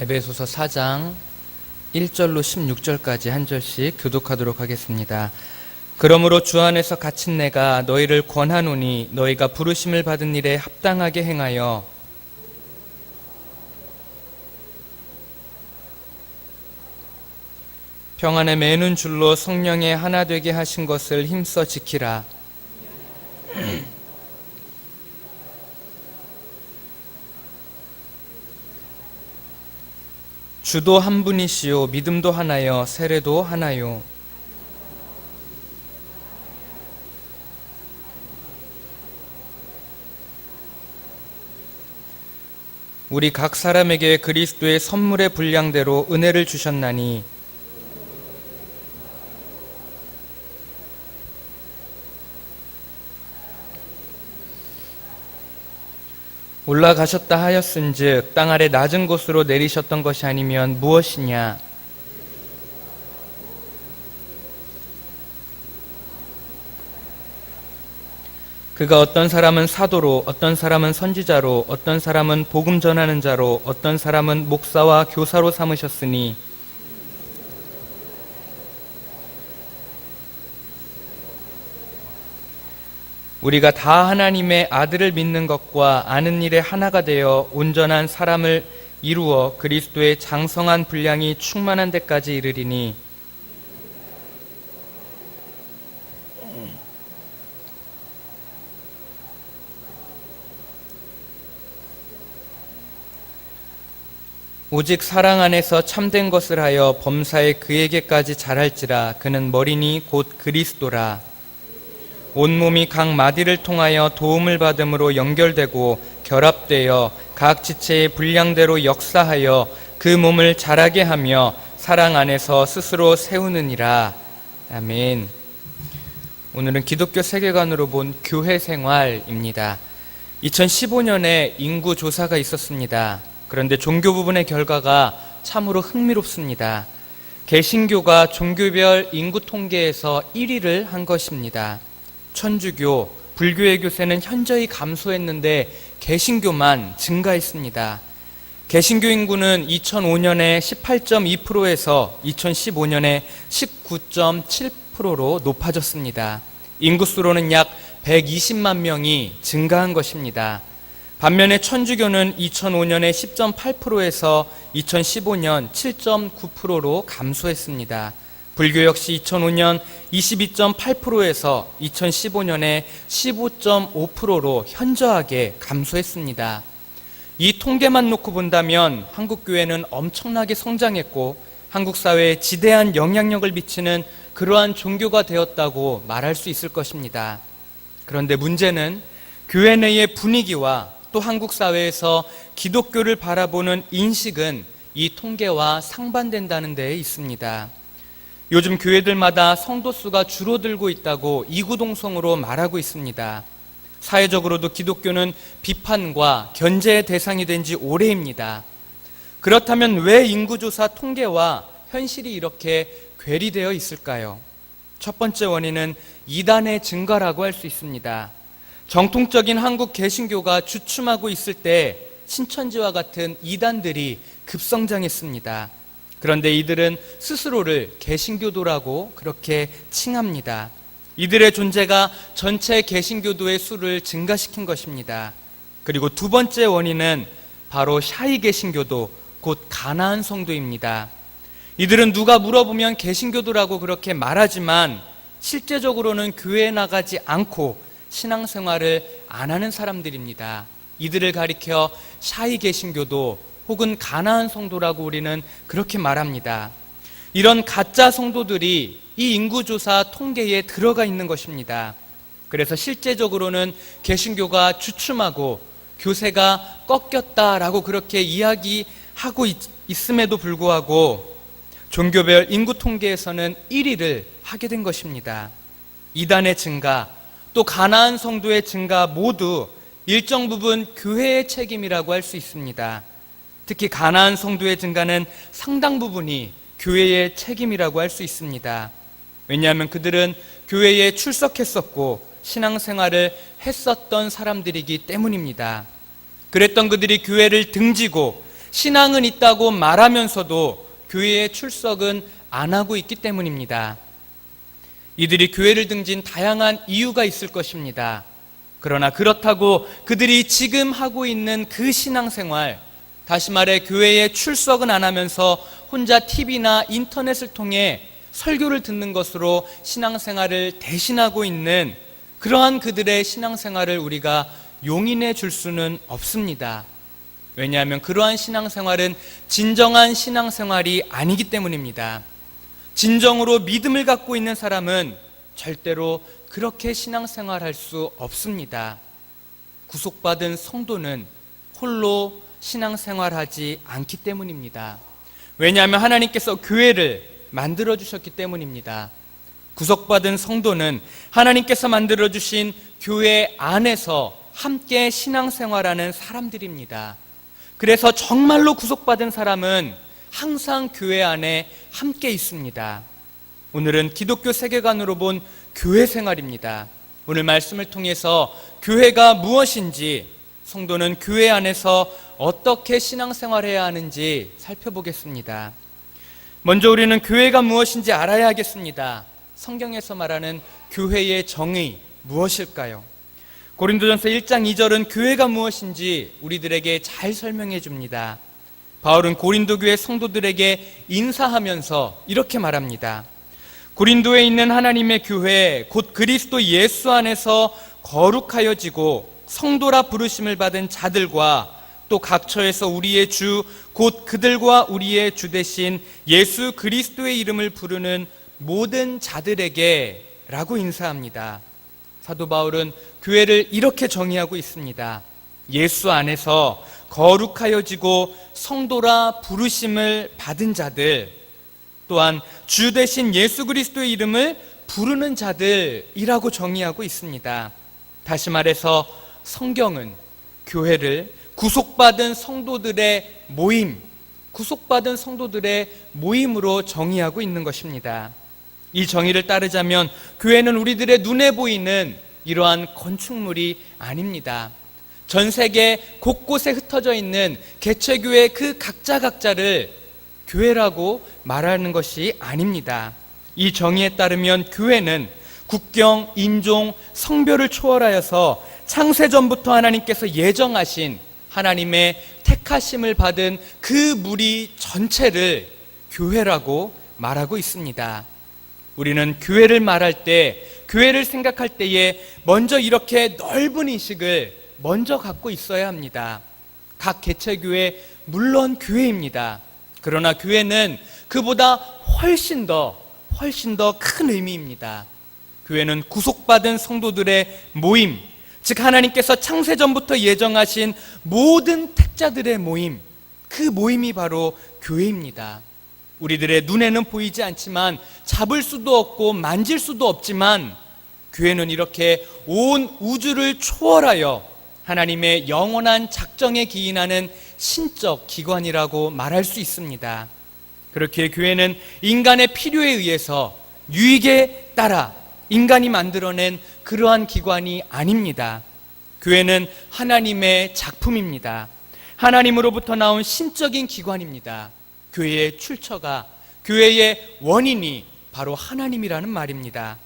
에베소서 4장 1절로 16절까지 한 절씩 교독하도록 하겠습니다. 그러므로 주 안에서 갇힌 내가 너희를 권하노니 너희가 부르심을 받은 일에 합당하게 행하여 평안에 매는 줄로 성령에 하나 되게 하신 것을 힘써 지키라. 주도 한 분이시요 믿음도 하나요 세례도 하나요? 우리 각 사람에게 그리스도의 선물의 분량대로 은혜를 주셨나니 올라가셨다 하였은즉 땅 아래 낮은 곳으로 내리셨던 것이 아니면 무엇이냐? 그가 어떤 사람은 사도로 어떤 사람은 선지자로 어떤 사람은 복음 전하는 자로 어떤 사람은 목사와 교사로 삼으셨으니 우리가 다 하나님의 아들을 믿는 것과 아는 일에 하나가 되어 온전한 사람을 이루어 그리스도의 장성한 분량이 충만한 데까지 이르리니. 오직 사랑 안에서 참된 것을 하여 범사에 그에게까지 잘할지라 그는 머리니 곧 그리스도라 온몸이 각 마디를 통하여 도움을 받음으로 연결되고 결합되어 각 지체의 분량대로 역사하여 그 몸을 자라게 하며 사랑 안에서 스스로 세우느니라. 아멘. 오늘은 기독교 세계관으로 본 교회 생활입니다. 2015년에 인구 조사가 있었습니다. 그런데 종교 부분의 결과가 참으로 흥미롭습니다. 개신교가 종교별 인구 통계에서 1위를 한 것입니다. 천주교, 불교의 교세는 현저히 감소했는데 개신교만 증가했습니다. 개신교 인구는 2005년에 18.2%에서 2015년에 19.7%로 높아졌습니다. 인구수로는 약 120만 명이 증가한 것입니다. 반면에 천주교는 2005년에 10.8%에서 2015년 7.9%로 감소했습니다. 불교 역시 2005년 22.8%에서 2015년에 15.5%로 현저하게 감소했습니다. 이 통계만 놓고 본다면 한국 교회는 엄청나게 성장했고 한국 사회에 지대한 영향력을 미치는 그러한 종교가 되었다고 말할 수 있을 것입니다. 그런데 문제는 교회 내의 분위기와 또 한국 사회에서 기독교를 바라보는 인식은 이 통계와 상반된다는 데에 있습니다. 요즘 교회들마다 성도 수가 줄어들고 있다고 이구동성으로 말하고 있습니다. 사회적으로도 기독교는 비판과 견제의 대상이 된 지 오래입니다. 그렇다면 왜 인구조사 통계와 현실이 이렇게 괴리되어 있을까요? 첫 번째 원인은 이단의 증가라고 할 수 있습니다. 정통적인 한국 개신교가 주춤하고 있을 때 신천지와 같은 이단들이 급성장했습니다. 그런데 이들은 스스로를 개신교도라고 그렇게 칭합니다. 이들의 존재가 전체 개신교도의 수를 증가시킨 것입니다. 그리고 두 번째 원인은 바로 샤이 개신교도 곧 가나안 성도입니다. 이들은 누가 물어보면 개신교도라고 그렇게 말하지만 실제적으로는 교회에 나가지 않고 신앙생활을 안 하는 사람들입니다. 이들을 가리켜 샤이 개신교도 혹은 가나안 성도라고 우리는 그렇게 말합니다. 이런 가짜 성도들이 이 인구조사 통계에 들어가 있는 것입니다. 그래서 실제적으로는 개신교가 주춤하고 교세가 꺾였다라고 그렇게 이야기하고 있, 있음에도 불구하고 종교별 인구 통계에서는 1위를 하게 된 것입니다. 이단의 증가, 또 가나안 성도의 증가 모두 일정 부분 교회의 책임이라고 할 수 있습니다. 특히 가나안 성도의 증가는 상당 부분이 교회의 책임이라고 할 수 있습니다. 왜냐하면 그들은 교회에 출석했었고 신앙생활을 했었던 사람들이기 때문입니다. 그랬던 그들이 교회를 등지고 신앙은 있다고 말하면서도 교회에 출석은 안 하고 있기 때문입니다. 이들이 교회를 등진 다양한 이유가 있을 것입니다. 그러나 그렇다고 그들이 지금 하고 있는 그 신앙생활, 다시 말해 교회에 출석은 안 하면서 혼자 TV나 인터넷을 통해 설교를 듣는 것으로 신앙생활을 대신하고 있는 그러한 그들의 신앙생활을 우리가 용인해 줄 수는 없습니다. 왜냐하면 그러한 신앙생활은 진정한 신앙생활이 아니기 때문입니다. 진정으로 믿음을 갖고 있는 사람은 절대로 그렇게 신앙생활할 수 없습니다. 구속받은 성도는 홀로 신앙생활하지 않기 때문입니다. 왜냐하면 하나님께서 교회를 만들어 주셨기 때문입니다. 구속받은 성도는 하나님께서 만들어 주신 교회 안에서 함께 신앙생활하는 사람들입니다. 그래서 정말로 구속받은 사람은 항상 교회 안에 함께 있습니다. 오늘은 기독교 세계관으로 본 교회 생활입니다. 오늘 말씀을 통해서 교회가 무엇인지 성도는 교회 안에서 어떻게 신앙생활해야 하는지 살펴보겠습니다. 먼저 우리는 교회가 무엇인지 알아야 하겠습니다. 성경에서 말하는 교회의 정의 무엇일까요? 고린도전서 1장 2절은 교회가 무엇인지 우리들에게 잘 설명해 줍니다. 바울은 고린도 교회 성도들에게 인사하면서 이렇게 말합니다. 고린도에 있는 하나님의 교회 곧 그리스도 예수 안에서 거룩하여지고 성도라 부르심을 받은 자들과 또 각처에서 우리의 주 곧 그들과 우리의 주 대신 예수 그리스도의 이름을 부르는 모든 자들에게라고 인사합니다. 사도 바울은 교회를 이렇게 정의하고 있습니다. 예수 안에서 거룩하여지고 성도라 부르심을 받은 자들 또한 주 대신 예수 그리스도의 이름을 부르는 자들이라고 정의하고 있습니다. 다시 말해서 성경은 교회를 구속받은 성도들의 모임, 구속받은 성도들의 모임으로 정의하고 있는 것입니다. 이 정의를 따르자면 교회는 우리들의 눈에 보이는 이러한 건축물이 아닙니다. 전 세계 곳곳에 흩어져 있는 개체교회 그 각자 각자를 교회라고 말하는 것이 아닙니다. 이 정의에 따르면 교회는 국경, 인종, 성별을 초월하여서 창세 전부터 하나님께서 예정하신 하나님의 택하심을 받은 그 무리 전체를 교회라고 말하고 있습니다. 우리는 교회를 말할 때, 교회를 생각할 때에 먼저 이렇게 넓은 인식을 먼저 갖고 있어야 합니다. 각 개체교회, 물론 교회입니다. 그러나 교회는 그보다 훨씬 더, 훨씬 더 큰 의미입니다. 교회는 구속받은 성도들의 모임, 즉 하나님께서 창세전부터 예정하신 모든 택자들의 모임, 그 모임이 바로 교회입니다. 우리들의 눈에는 보이지 않지만 잡을 수도 없고 만질 수도 없지만 교회는 이렇게 온 우주를 초월하여 하나님의 영원한 작정에 기인하는 신적 기관이라고 말할 수 있습니다. 그렇게 교회는 인간의 필요에 의해서 유익에 따라 인간이 만들어낸 그러한 기관이 아닙니다. 교회는 하나님의 작품입니다. 하나님으로부터 나온 신적인 기관입니다. 교회의 출처가 교회의 원인이 바로 하나님이라는 말입니다.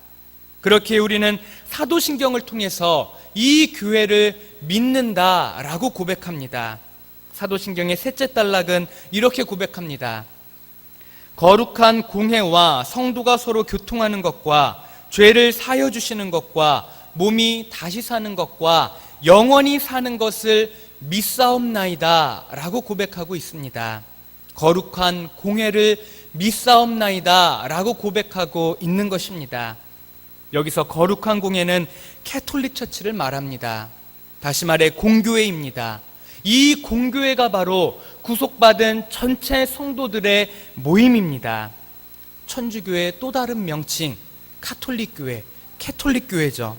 그렇게 우리는 사도신경을 통해서 이 교회를 믿는다라고 고백합니다. 사도신경의 셋째 단락은 이렇게 고백합니다. 거룩한 공회와 성도가 서로 교통하는 것과 죄를 사여 주시는 것과 몸이 다시 사는 것과 영원히 사는 것을 믿사옵나이다 라고 고백하고 있습니다. 거룩한 공회를 믿사옵나이다 라고 고백하고 있는 것입니다. 여기서 거룩한 공회는 캐톨릭 처치를 말합니다. 다시 말해 공교회입니다. 이 공교회가 바로 구속받은 전체 성도들의 모임입니다. 천주교의 또 다른 명칭, 카톨릭 교회, 캐톨릭 교회죠.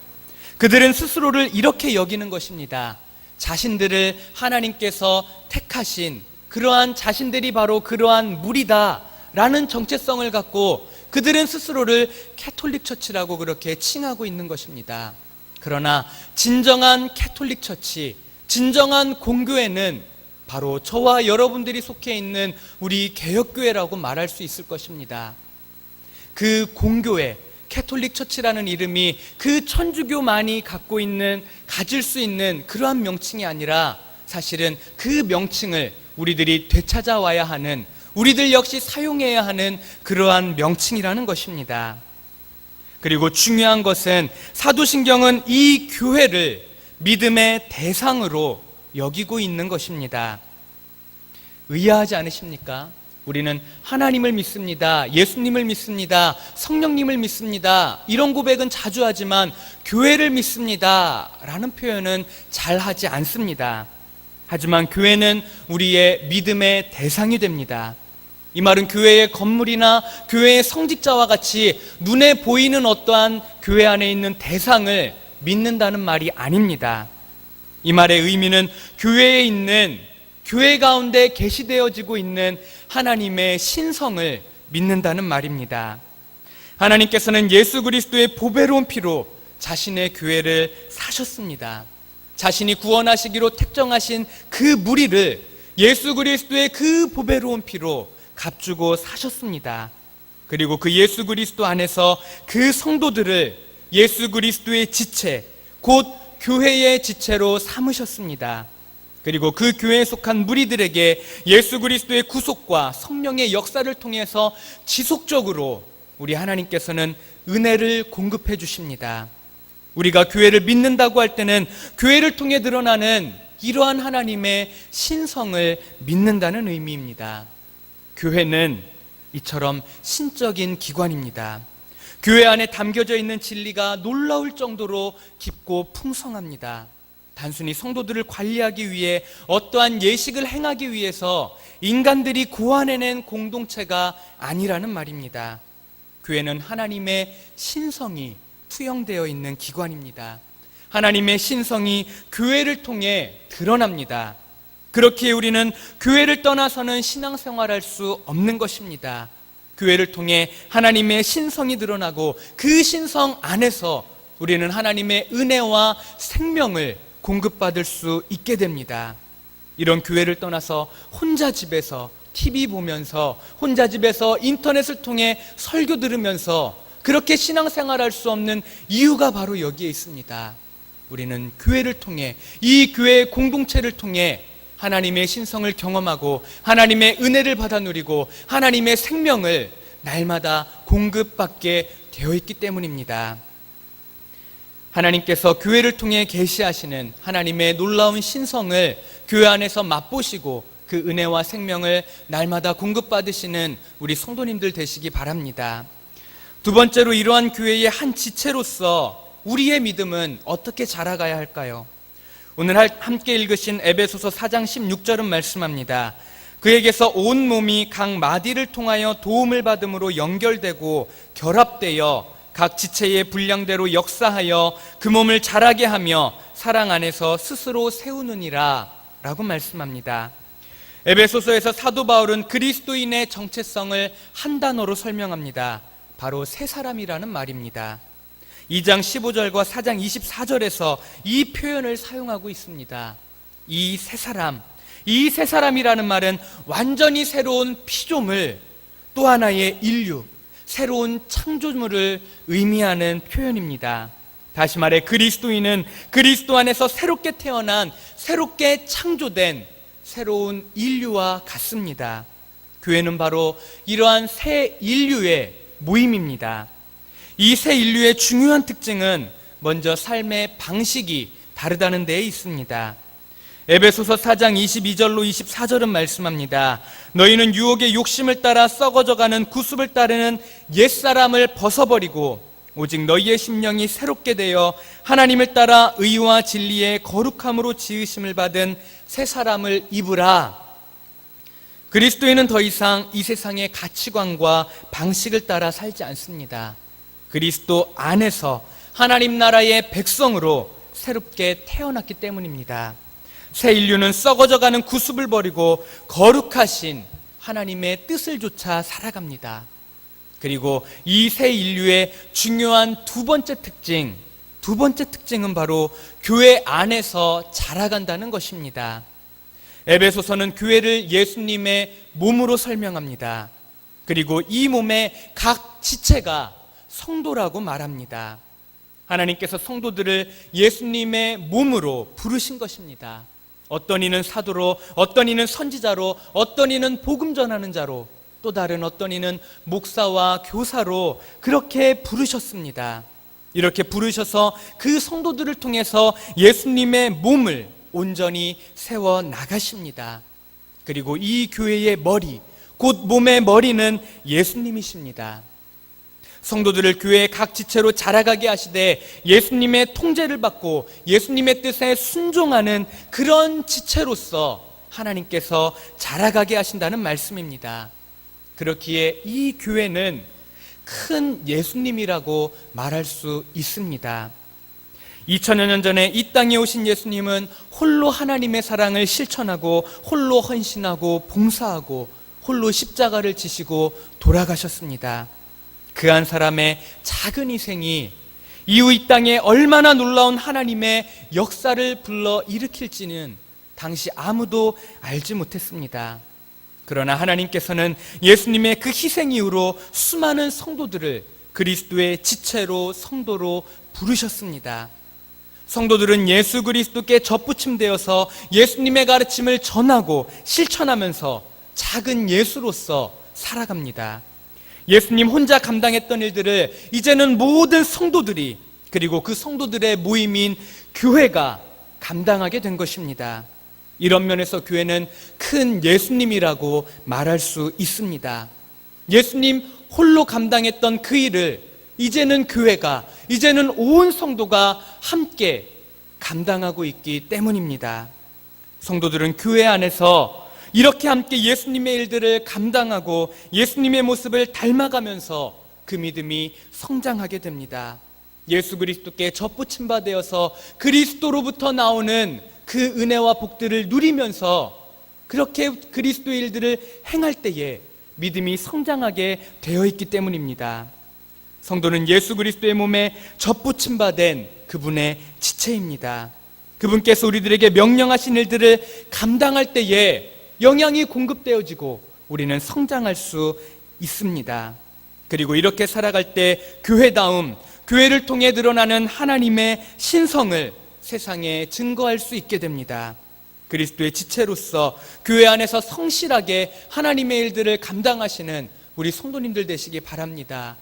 그들은 스스로를 이렇게 여기는 것입니다. 자신들을 하나님께서 택하신 그러한 자신들이 바로 그러한 무리다라는 정체성을 갖고 그들은 스스로를 캐톨릭 처치라고 그렇게 칭하고 있는 것입니다. 그러나 진정한 캐톨릭 처치, 진정한 공교회는 바로 저와 여러분들이 속해 있는 우리 개혁교회라고 말할 수 있을 것입니다. 그 공교회, 캐톨릭 처치라는 이름이 그 천주교만이 갖고 있는, 가질 수 있는 그러한 명칭이 아니라 사실은 그 명칭을 우리들이 되찾아와야 하는, 우리들 역시 사용해야 하는 그러한 명칭이라는 것입니다. 그리고 중요한 것은 사도신경은 이 교회를 믿음의 대상으로 여기고 있는 것입니다. 의아하지 않으십니까? 우리는 하나님을 믿습니다. 예수님을 믿습니다. 성령님을 믿습니다. 이런 고백은 자주 하지만 교회를 믿습니다. 라는 표현은 잘 하지 않습니다. 하지만 교회는 우리의 믿음의 대상이 됩니다. 이 말은 교회의 건물이나 교회의 성직자와 같이 눈에 보이는 어떠한 교회 안에 있는 대상을 믿는다는 말이 아닙니다. 이 말의 의미는 교회에 있는 교회 가운데 계시되어지고 있는 하나님의 신성을 믿는다는 말입니다. 하나님께서는 예수 그리스도의 보배로운 피로 자신의 교회를 사셨습니다. 자신이 구원하시기로 택정하신 그 무리를 예수 그리스도의 그 보배로운 피로 값주고 사셨습니다. 그리고 그 예수 그리스도 안에서 그 성도들을 예수 그리스도의 지체, 곧 교회의 지체로 삼으셨습니다. 그리고 그 교회에 속한 무리들에게 예수 그리스도의 구속과 성령의 역사를 통해서 지속적으로 우리 하나님께서는 은혜를 공급해 주십니다. 우리가 교회를 믿는다고 할 때는 교회를 통해 드러나는 이러한 하나님의 신성을 믿는다는 의미입니다. 교회는 이처럼 신적인 기관입니다. 교회 안에 담겨져 있는 진리가 놀라울 정도로 깊고 풍성합니다. 단순히 성도들을 관리하기 위해 어떠한 예식을 행하기 위해서 인간들이 고안해낸 공동체가 아니라는 말입니다. 교회는 하나님의 신성이 투영되어 있는 기관입니다. 하나님의 신성이 교회를 통해 드러납니다. 그렇기에 우리는 교회를 떠나서는 신앙생활할 수 없는 것입니다. 교회를 통해 하나님의 신성이 드러나고 그 신성 안에서 우리는 하나님의 은혜와 생명을 공급받을 수 있게 됩니다. 이런 교회를 떠나서 혼자 집에서 TV 보면서 혼자 집에서 인터넷을 통해 설교 들으면서 그렇게 신앙생활할 수 없는 이유가 바로 여기에 있습니다. 우리는 교회를 통해 이 교회의 공동체를 통해 하나님의 신성을 경험하고 하나님의 은혜를 받아 누리고 하나님의 생명을 날마다 공급받게 되어 있기 때문입니다. 하나님께서 교회를 통해 계시하시는 하나님의 놀라운 신성을 교회 안에서 맛보시고 그 은혜와 생명을 날마다 공급받으시는 우리 성도님들 되시기 바랍니다. 두 번째로 이러한 교회의 한 지체로서 우리의 믿음은 어떻게 자라가야 할까요? 오늘 함께 읽으신 에베소서 4장 16절은 말씀합니다. 그에게서 온 몸이 각 마디를 통하여 도움을 받음으로 연결되고 결합되어 각 지체의 분량대로 역사하여 그 몸을 자라게 하며 사랑 안에서 스스로 세우느니라 라고 말씀합니다. 에베소서에서 사도 바울은 그리스도인의 정체성을 한 단어로 설명합니다. 바로 새 사람이라는 말입니다. 2장 15절과 4장 24절에서 이 표현을 사용하고 있습니다. 이 새 사람, 이 새 사람이라는 말은 완전히 새로운 피조물, 또 하나의 인류, 새로운 창조물을 의미하는 표현입니다. 다시 말해 그리스도인은 그리스도 안에서 새롭게 태어난 새롭게 창조된 새로운 인류와 같습니다. 교회는 바로 이러한 새 인류의 모임입니다. 이 새 인류의 중요한 특징은 먼저 삶의 방식이 다르다는 데에 있습니다. 에베소서 4장 22절로 24절은 말씀합니다. 너희는 유혹의 욕심을 따라 썩어져가는 구습을 따르는 옛사람을 벗어버리고 오직 너희의 심령이 새롭게 되어 하나님을 따라 의와 진리의 거룩함으로 지으심을 받은 새 사람을 입으라. 그리스도인은 더 이상 이 세상의 가치관과 방식을 따라 살지 않습니다. 그리스도 안에서 하나님 나라의 백성으로 새롭게 태어났기 때문입니다. 새 인류는 썩어져가는 구습을 버리고 거룩하신 하나님의 뜻을 조차 살아갑니다. 그리고 이 새 인류의 중요한 두 번째 특징, 두 번째 특징은 바로 교회 안에서 자라간다는 것입니다. 에베소서는 교회를 예수님의 몸으로 설명합니다. 그리고 이 몸의 각 지체가 성도라고 말합니다. 하나님께서 성도들을 예수님의 몸으로 부르신 것입니다. 어떤 이는 사도로, 어떤 이는 선지자로, 어떤 이는 복음 전하는 자로, 또 다른 어떤 이는 목사와 교사로 그렇게 부르셨습니다. 이렇게 부르셔서 그 성도들을 통해서 예수님의 몸을 온전히 세워 나가십니다. 그리고 이 교회의 머리, 곧 몸의 머리는 예수님이십니다. 성도들을 교회의 각 지체로 자라가게 하시되 예수님의 통제를 받고 예수님의 뜻에 순종하는 그런 지체로서 하나님께서 자라가게 하신다는 말씀입니다. 그렇기에 이 교회는 큰 예수님이라고 말할 수 있습니다. 2000여 년 전에 이 땅에 오신 예수님은 홀로 하나님의 사랑을 실천하고 홀로 헌신하고 봉사하고 홀로 십자가를 지시고 돌아가셨습니다. 그 한 사람의 작은 희생이 이후 이 땅에 얼마나 놀라운 하나님의 역사를 불러 일으킬지는 당시 아무도 알지 못했습니다. 그러나 하나님께서는 예수님의 그 희생 이후로 수많은 성도들을 그리스도의 지체로 성도로 부르셨습니다. 성도들은 예수 그리스도께 접붙임되어서 예수님의 가르침을 전하고 실천하면서 작은 예수로서 살아갑니다. 예수님 혼자 감당했던 일들을 이제는 모든 성도들이 그리고 그 성도들의 모임인 교회가 감당하게 된 것입니다. 이런 면에서 교회는 큰 예수님이라고 말할 수 있습니다. 예수님 홀로 감당했던 그 일을 이제는 교회가, 이제는 온 성도가 함께 감당하고 있기 때문입니다. 성도들은 교회 안에서 이렇게 함께 예수님의 일들을 감당하고 예수님의 모습을 닮아가면서 그 믿음이 성장하게 됩니다. 예수 그리스도께 접붙임 바 되어서 그리스도로부터 나오는 그 은혜와 복들을 누리면서 그렇게 그리스도의 일들을 행할 때에 믿음이 성장하게 되어 있기 때문입니다. 성도는 예수 그리스도의 몸에 접붙임 바 된 그분의 지체입니다. 그분께서 우리들에게 명령하신 일들을 감당할 때에 영향이 공급되어지고 우리는 성장할 수 있습니다. 그리고 이렇게 살아갈 때 교회다움, 교회를 통해 드러나는 하나님의 신성을 세상에 증거할 수 있게 됩니다. 그리스도의 지체로서 교회 안에서 성실하게 하나님의 일들을 감당하시는 우리 성도님들 되시기 바랍니다.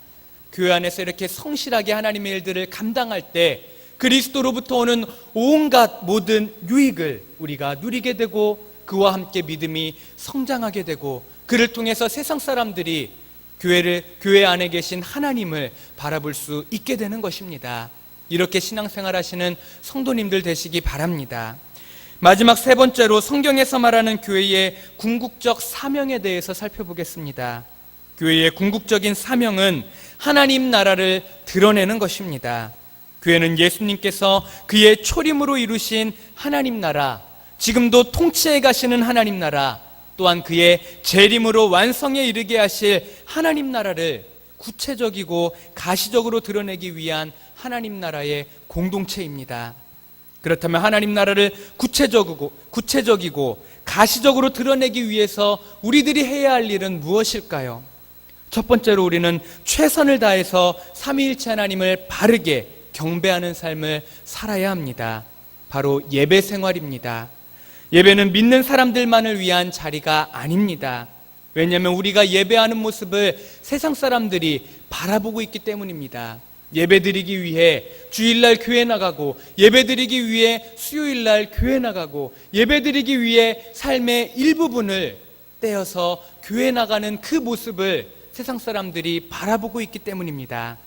교회 안에서 이렇게 성실하게 하나님의 일들을 감당할 때 그리스도로부터 오는 온갖 모든 유익을 우리가 누리게 되고 그와 함께 믿음이 성장하게 되고 그를 통해서 세상 사람들이 교회를 교회 안에 계신 하나님을 바라볼 수 있게 되는 것입니다. 이렇게 신앙생활 하시는 성도님들 되시기 바랍니다. 마지막 세 번째로 성경에서 말하는 교회의 궁극적 사명에 대해서 살펴보겠습니다. 교회의 궁극적인 사명은 하나님 나라를 드러내는 것입니다. 교회는 예수님께서 그의 초림으로 이루신 하나님 나라, 지금도 통치해 가시는 하나님 나라, 또한 그의 재림으로 완성에 이르게 하실 하나님 나라를 구체적이고 가시적으로 드러내기 위한 하나님 나라의 공동체입니다. 그렇다면 하나님 나라를 구체적이고 구체적이고 가시적으로 드러내기 위해서 우리들이 해야 할 일은 무엇일까요? 첫 번째로 우리는 최선을 다해서 삼위일체 하나님을 바르게 경배하는 삶을 살아야 합니다. 바로 예배 생활입니다. 예배는 믿는 사람들만을 위한 자리가 아닙니다. 왜냐하면 우리가 예배하는 모습을 세상 사람들이 바라보고 있기 때문입니다. 예배 드리기 위해 주일날 교회 나가고 예배 드리기 위해 수요일날 교회 나가고 예배 드리기 위해 삶의 일부분을 떼어서 교회 나가는 그 모습을 세상 사람들이 바라보고 있기 때문입니다.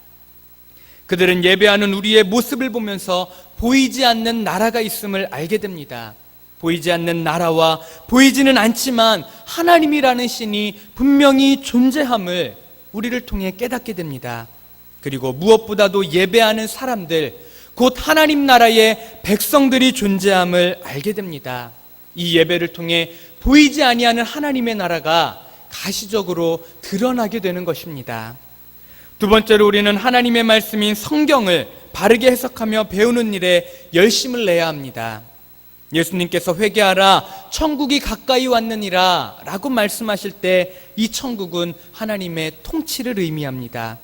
그들은 예배하는 우리의 모습을 보면서 보이지 않는 나라가 있음을 알게 됩니다. 보이지 않는 나라와 보이지는 않지만 하나님이라는 신이 분명히 존재함을 우리를 통해 깨닫게 됩니다. 그리고 무엇보다도 예배하는 사람들, 곧 하나님 나라의 백성들이 존재함을 알게 됩니다. 이 예배를 통해 보이지 아니하는 하나님의 나라가 가시적으로 드러나게 되는 것입니다. 두 번째로 우리는 하나님의 말씀인 성경을 바르게 해석하며 배우는 일에 열심을 내야 합니다. 예수님께서 회개하라 천국이 가까이 왔느니라 라고 말씀하실 때 이 천국은 하나님의 통치를 의미합니다.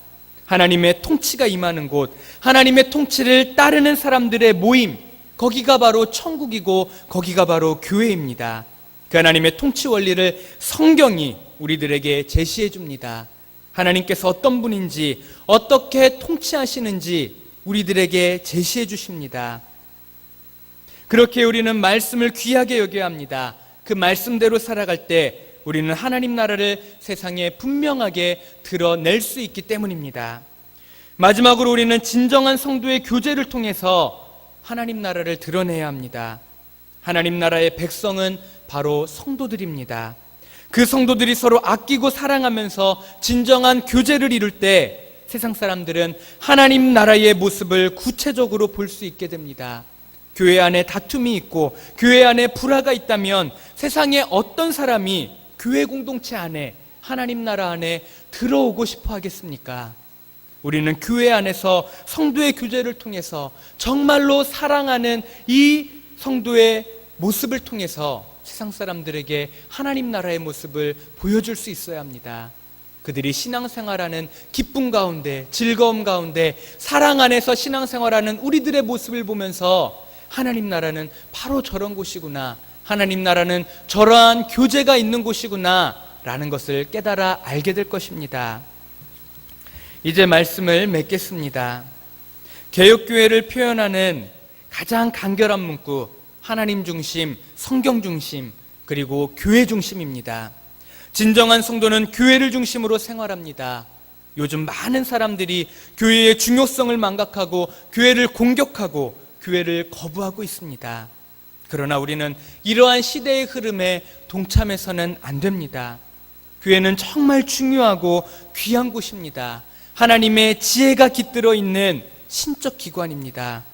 하나님의 통치가 임하는 곳, 하나님의 통치를 따르는 사람들의 모임, 거기가 바로 천국이고 거기가 바로 교회입니다. 그 하나님의 통치 원리를 성경이 우리들에게 제시해 줍니다. 하나님께서 어떤 분인지, 어떻게 통치하시는지 우리들에게 제시해 주십니다. 그렇게 우리는 말씀을 귀하게 여겨야 합니다. 그 말씀대로 살아갈 때 우리는 하나님 나라를 세상에 분명하게 드러낼 수 있기 때문입니다. 마지막으로 우리는 진정한 성도의 교제를 통해서 하나님 나라를 드러내야 합니다. 하나님 나라의 백성은 바로 성도들입니다. 그 성도들이 서로 아끼고 사랑하면서 진정한 교제를 이룰 때 세상 사람들은 하나님 나라의 모습을 구체적으로 볼 수 있게 됩니다. 교회 안에 다툼이 있고 교회 안에 불화가 있다면 세상에 어떤 사람이 교회 공동체 안에 하나님 나라 안에 들어오고 싶어 하겠습니까? 우리는 교회 안에서 성도의 교제를 통해서 정말로 사랑하는 이 성도의 모습을 통해서 세상 사람들에게 하나님 나라의 모습을 보여줄 수 있어야 합니다. 그들이 신앙생활하는 기쁨 가운데, 즐거움 가운데, 사랑 안에서 신앙생활하는 우리들의 모습을 보면서 하나님 나라는 바로 저런 곳이구나. 하나님 나라는 저러한 교제가 있는 곳이구나. 라는 것을 깨달아 알게 될 것입니다. 이제 말씀을 맺겠습니다. 개혁교회를 표현하는 가장 간결한 문구, 하나님 중심, 성경 중심, 그리고 교회 중심입니다. 진정한 성도는 교회를 중심으로 생활합니다. 요즘 많은 사람들이 교회의 중요성을 망각하고 교회를 공격하고 교회를 거부하고 있습니다. 그러나 우리는 이러한 시대의 흐름에 동참해서는 안 됩니다. 교회는 정말 중요하고 귀한 곳입니다. 하나님의 지혜가 깃들어 있는 신적 기관입니다.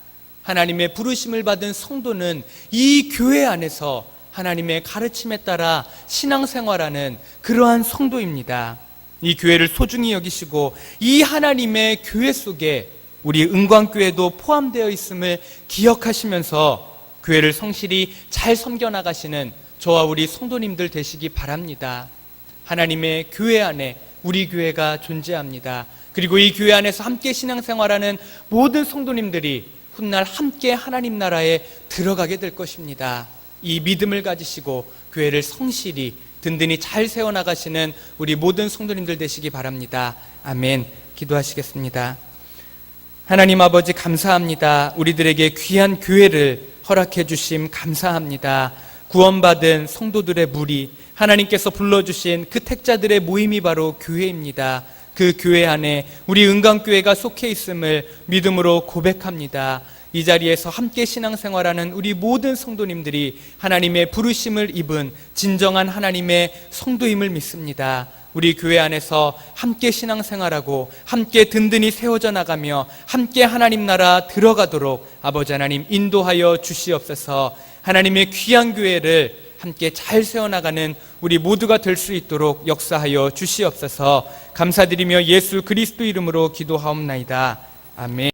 하나님의 부르심을 받은 성도는 이 교회 안에서 하나님의 가르침에 따라 신앙생활하는 그러한 성도입니다. 이 교회를 소중히 여기시고 이 하나님의 교회 속에 우리 은광교회도 포함되어 있음을 기억하시면서 교회를 성실히 잘 섬겨 나가시는 저와 우리 성도님들 되시기 바랍니다. 하나님의 교회 안에 우리 교회가 존재합니다. 그리고 이 교회 안에서 함께 신앙생활하는 모든 성도님들이 훗날 함께 하나님 나라에 들어가게 될 것입니다. 이 믿음을 가지시고 교회를 성실히 든든히 잘 세워나가시는 우리 모든 성도님들 되시기 바랍니다. 아멘. 기도하시겠습니다. 하나님 아버지 감사합니다. 우리들에게 귀한 교회를 허락해 주심 감사합니다. 구원받은 성도들의 무리, 하나님께서 불러주신 그 택자들의 모임이 바로 교회입니다. 그 교회 안에 우리 은강교회가 속해 있음을 믿음으로 고백합니다. 이 자리에서 함께 신앙생활하는 우리 모든 성도님들이 하나님의 부르심을 입은 진정한 하나님의 성도임을 믿습니다. 우리 교회 안에서 함께 신앙생활하고 함께 든든히 세워져 나가며 함께 하나님 나라 들어가도록 아버지 하나님 인도하여 주시옵소서 하나님의 귀한 교회를 함께 잘 세워나가는 우리 모두가 될 수 있도록 역사하여 주시옵소서 감사드리며 예수 그리스도 이름으로 기도하옵나이다. 아멘.